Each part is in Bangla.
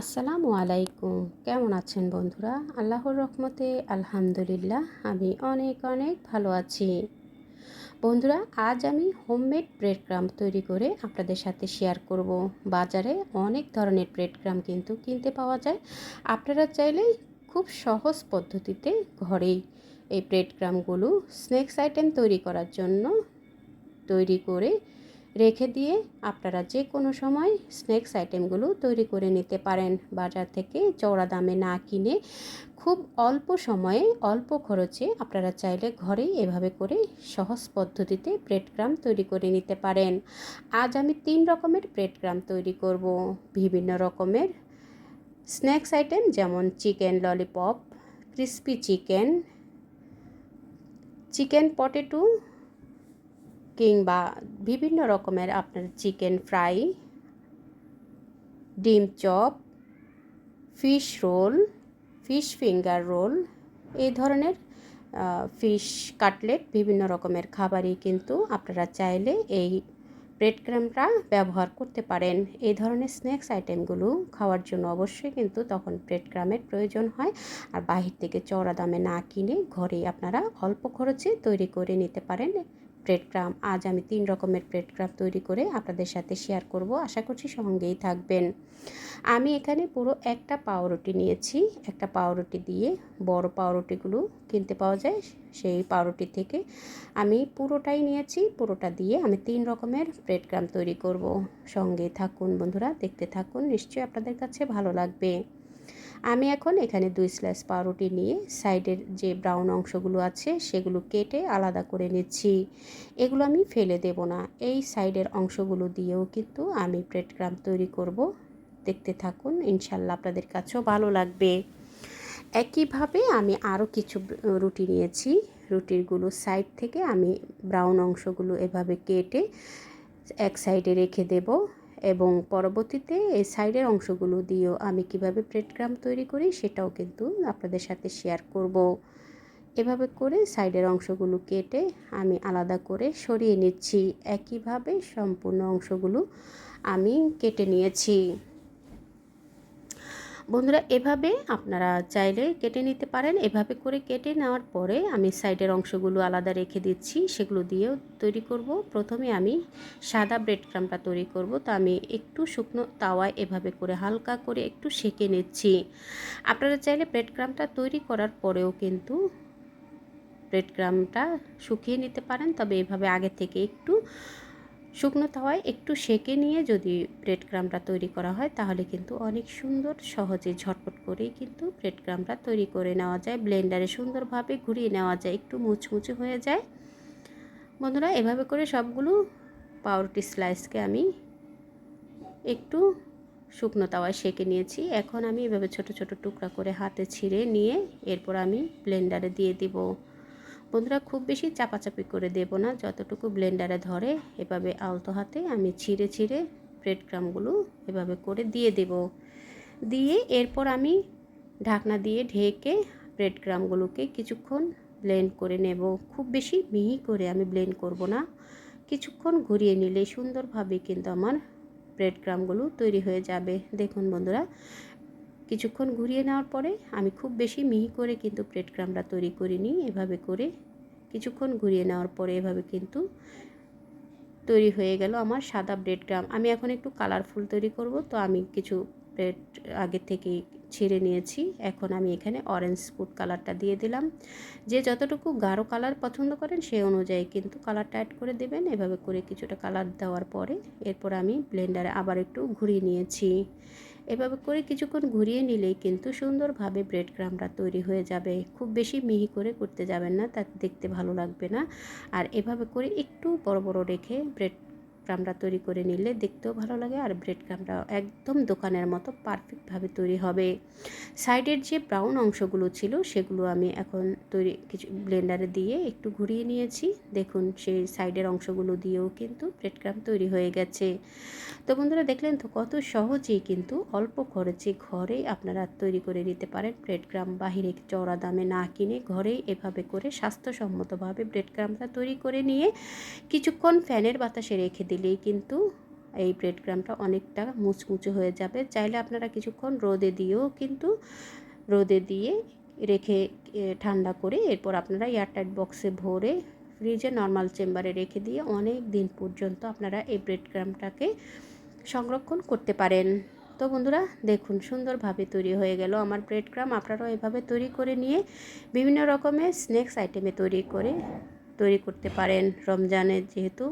আসসালামু আলাইকুম। কেমন আছেন বন্ধুরা? আল্লাহর রহমতে আলহামদুলিল্লাহ, আমি অনেক অনেক ভালো আছি। বন্ধুরা, আজ আমি হোমমেড ব্রেড ক্রাম তৈরি করে আপনাদের সাথে শেয়ার করব। বাজারে অনেক ধরনের ব্রেড ক্রাম কিন্তু কিনতে পাওয়া যায়। আপনারা চাইলে খুব সহজ পদ্ধতিতে ঘরেই এই ব্রেড ক্রামগুলো স্ন্যাক্স আইটেম তৈরি করার জন্য তৈরি করে রেখে দিয়ে আপনারা যে কোনো সময় স্ন্যাক্স আইটেমগুলো তৈরি করে নিতে পারেন। বাজার থেকে চওড়া দামে না কিনে খুব অল্প সময়ে, অল্প খরচে আপনারা চাইলে ঘরেই এভাবে করে সহজ পদ্ধতিতে ব্রেড ক্রাম তৈরি করে নিতে পারেন। আজ আমি তিন রকমের ব্রেড ক্রাম তৈরি করব। বিভিন্ন রকমের স্ন্যাক্স আইটেম যেমন chicken lollipop, crispy chicken chicken potato কিংবা বিভিন্ন রকমের আপনার চিকেন ফ্রাই, ডিম chop, fish roll, fish finger roll, এই ধরনের ফিশ কাটলেট, বিভিন্ন রকমের খাবারই কিন্তু আপনারা চাইলে এই ব্রেড ক্রামটা ব্যবহার করতে পারেন। এই ধরনের স্ন্যাক্স আইটেমগুলো খাওয়ার জন্য অবশ্যই কিন্তু তখন ব্রেড ক্রামের প্রয়োজন হয়। আর বাহির থেকে চড়া দামে না কিনে ঘরেই আপনারা অল্প খরচে তৈরি করে নিতে পারেন। ব্রেড ক্রাম আজ আমি তিন রকমের ব্রেড ক্রাম তৈরি করে আপনাদের সাথে শেয়ার করব। আশা করছি সঙ্গেই থাকবেন। আমি এখানে পুরো একটা পাউরুটি নিয়েছি। একটা পাউরুটি দিয়ে বড় পাউরুটিগুলো কিনতে পাওয়া যায়। সেই পাউরুটি থেকে আমি পুরোটাই নিয়েছি। পুরোটা দিয়ে আমি তিন রকমের ব্রেড ক্রাম তৈরি করব। সঙ্গে থাকুন বন্ধুরা, দেখতে থাকুন। নিশ্চয়ই আপনাদের কাছে ভালো লাগবে। আমি এখন এখানে দুই স্ল্যাশ পাউরুটি নিয়ে সাইডের যে ব্রাউন অংশগুলো আছে সেগুলো কেটে আলাদা করে নিচ্ছি। এগুলো আমি ফেলে দেব না। এই সাইডের অংশগুলো দিয়েও কিন্তু আমি ব্রেড ক্রাম তৈরি করব। দেখতে থাকুন ইনশাল্লাহ আপনাদের কাছেও ভালো লাগবে। একইভাবে আমি আরও কিছু রুটি নিয়েছি। রুটিরগুলো সাইড থেকে আমি ব্রাউন অংশগুলো এভাবে কেটে এক সাইডে রেখে দেব। এবং পরবর্তীতে এই সাইডের অংশগুলো দিয়েও আমি কীভাবে ক্রাম তৈরি করি সেটাও কিন্তু আপনাদের সাথে শেয়ার করব। এভাবে করে সাইডের অংশগুলো কেটে আমি আলাদা করে সরিয়ে নিচ্ছি। একইভাবে সম্পূর্ণ অংশগুলো আমি কেটে নিয়েছি। বন্ধুরা, এভাবে আপনারা চাইলে কেটে নিতে পারেন। এভাবে করে কেটে নেওয়ার পরে আমি সাইডের অংশগুলো আলাদা রেখে দিচ্ছি। সেগুলো দিয়েও তৈরি করব। প্রথমে আমি সাদা ব্রেড ক্রামটা তৈরি করব। তো আমি একটু শুকনো তাওয়ায় এভাবে করে হালকা করে একটু সেকে নিচ্ছি। আপনারা চাইলে ব্রেড ক্রামটা তৈরি করার পরেও কিন্তু ব্রেড ক্রামটা শুকিয়ে নিতে পারেন। তবে এভাবে আগে থেকে একটু শুকনো তাওয়ায় একটু সেকে নিয়ে যদি ব্রেড ক্রামটা তৈরি করা হয়, তাহলে কিন্তু অনেক সুন্দর, সহজে ঝটপট করেই কিন্তু ব্রেড ক্রামটা তৈরি করে নেওয়া যায়। ব্লেন্ডারে সুন্দরভাবে ঘুরিয়ে নেওয়া যায়, একটু মুচমুচে হয়ে যায়। বন্ধুরা, এভাবে করে সবগুলো পাউরুটি স্লাইসকে আমি একটু শুকনো তাওয়ায় সেকে নিয়েছি। এখন আমি এভাবে ছোট ছোট টুকরা করে হাতে ছিঁড়ে নিয়ে এরপর আমি ব্লেন্ডারে দিয়ে দিব। বন্ধুরা খুব বেশি চাপাচাপি করে দেব না, যতটুকু ব্লেন্ডারে ধরে এভাবে আলতো হাতে আমি ছিঁড়ে ছিঁড়ে ব্রেড ক্রামগুলো এভাবে করে দিয়ে দেব। দিয়ে এরপর আমি ঢাকনা দিয়ে ঢেকে ব্রেড ক্রামগুলোকে কিছুক্ষণ ব্লেন্ড করে নেব। খুব বেশি মিহি করে আমি ব্লেন্ড করব না। কিছুক্ষণ ঘুরিয়ে নিলে সুন্দরভাবে কিন্তু আমার ব্রেড ক্রামগুলো তৈরি হয়ে যাবে। দেখুন বন্ধুরা কিছুক্ষণ ঘুরিয়ে নেওয়ার পরে আমি খুব বেশি মিহি করে কিন্তু ব্রেড ক্রামটা তৈরি করিনি, এভাবে করে কিছুক্ষণ ঘুরিয়ে নেওয়ার পরে এভাবে কিন্তু তৈরি হয়ে গেল আমার সাদা ব্রেড ক্রাম আমি এখন একটু কালারফুল তৈরি করব, তো আমি কিছু ব্রেড আগে থেকেই ছেড়ে নিয়েছি। এখন আমি এখানে অরেঞ্জ ফুড কালারটা দিয়ে দিলাম। যে যতটুকু গাঢ় কালার পছন্দ করেন সে অনুযায়ী কিন্তু কালারটা অ্যাড করে দেবেন। এভাবে করে কিছুটা কালার দেওয়ার পরে এরপর আমি ব্লেন্ডারে আবার একটু ঘুরিয়ে নিয়েছি। এভাবে করে কিছুক্ষণ ঘুরিয়ে নিলেই কিন্তু সুন্দরভাবে ব্রেড ক্রামটা তৈরি হয়ে যাবে। খুব বেশি মিহি করে করতে যাবেন না, তা দেখতে ভালো লাগবে না। আর এভাবে করে একটু বড় বড় রেখে ব্রেড ক্রামটা তৈরি করে নিলে দেখতেও ভালো লাগে আর ব্রেড ক্রামটা একদম দোকানের মতো পারফেক্টভাবে তৈরি হবে। সাইডের যে ব্রাউন অংশগুলো ছিল সেগুলো আমি এখন তৈরি কিছু ব্লেন্ডারে দিয়ে একটু ঘুরিয়ে নিয়েছি। দেখুন সেই সাইডের অংশগুলো দিয়েও কিন্তু ব্রেড ক্রাম তৈরি হয়ে গেছে। তো বন্ধুরা দেখলেন তো কত সহজেই কিন্তু অল্প খরচে ঘরে আপনারা তৈরি করে নিতে পারেন ব্রেড ক্রাম বাহিরে চড়া দামে না কিনে ঘরেই এভাবে করে স্বাস্থ্যসম্মতভাবে ব্রেড ক্রামটা তৈরি করে নিয়ে কিছুক্ষণ ফ্যানের বাতাসে রেখে দিলেই কিন্তু এই ব্রেড ক্রামটা অনেকটা মুচমুচে হয়ে যাবে। চাইলে আপনারা কিছুক্ষণ রোদে দিয়েও কিন্তু রোদে দিয়ে রেখে ঠান্ডা করে এরপর আপনারা এয়ারটাইট বক্সে ভরে ফ্রিজে নর্মাল চেম্বারে রেখে দিয়ে অনেক দিন পর্যন্ত আপনারা এই ব্রেড ক্রামটাকে সংরক্ষণ করতে পারেন। তো বন্ধুরা, দেখুন সুন্দরভাবে তৈরি হয়ে গেল আমার ব্রেড ক্রাম আপনারাও এভাবে তৈরি করে নিয়ে বিভিন্ন রকমের স্ন্যাক্স আইটেমে তৈরি করে, তৈরি করতে পারেন রমজানের যেহেতু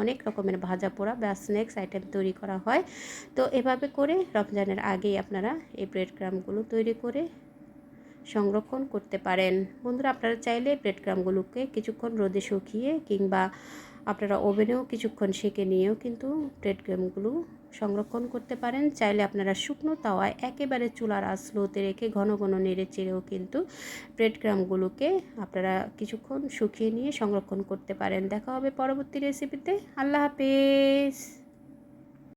অনেক রকমের ভাজা পোড়া বা স্ন্যাক্স আইটেম তৈরি করা হয়। তো এভাবে করে রমজানের আগেই আপনারা এই ব্রেড ক্রামগুলো তৈরি করে সংরক্ষণ করতে পারেন। বন্ধুরা, আপনারা চাইলে ব্রেড ক্রামগুলোকে কিছুক্ষণ রোদে শুকিয়ে কিংবা আপনারা ওভেনেও কিছুক্ষণ সেঁকে নিয়েও কিন্তু ব্রেড ক্রামগুলো সংরক্ষণ করতে পারেন। চাইলে আপনারা শুকনো তাওয়ায় একেবারে চুলার আসলোতে রেখে ঘন ঘন নেড়ে চেড়েও কিন্তু ব্রেড ক্রামগুলোকে আপনারা কিছুক্ষণ শুকিয়ে নিয়ে সংরক্ষণ করতে পারেন। দেখা হবে পরবর্তী রেসিপিতে আল্লাহ হাফেজ।